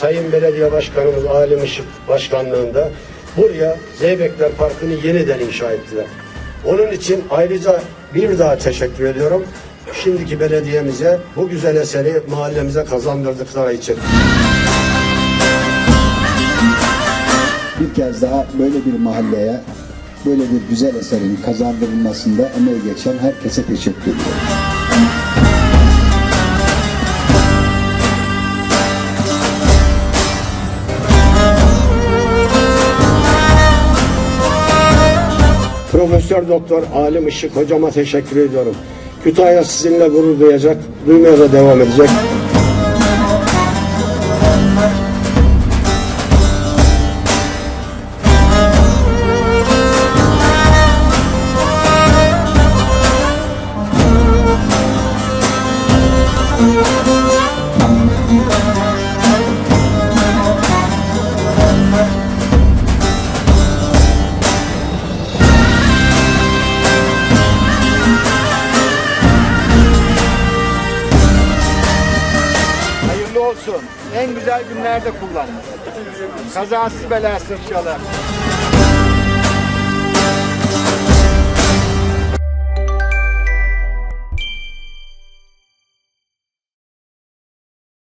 Sayın Belediye Başkanımız Alim Işık Başkanlığında buraya Zeybekler Parkı'nı yeniden inşa ettiler. Onun için ayrıca bir daha teşekkür ediyorum. Şimdiki belediyemize bu güzel eseri mahallemize kazandırdıkları için. Bir kez daha böyle bir mahalleye böyle bir güzel eserin kazandırılmasında emeği geçen herkese teşekkür ediyorum. Profesör Doktor Alim Işık hocama teşekkür ediyorum. Kütahya sizinle gurur duyacak, duymaya da devam edecek. olsun. En güzel günlerde kullan. Kazasız belasız inşallah.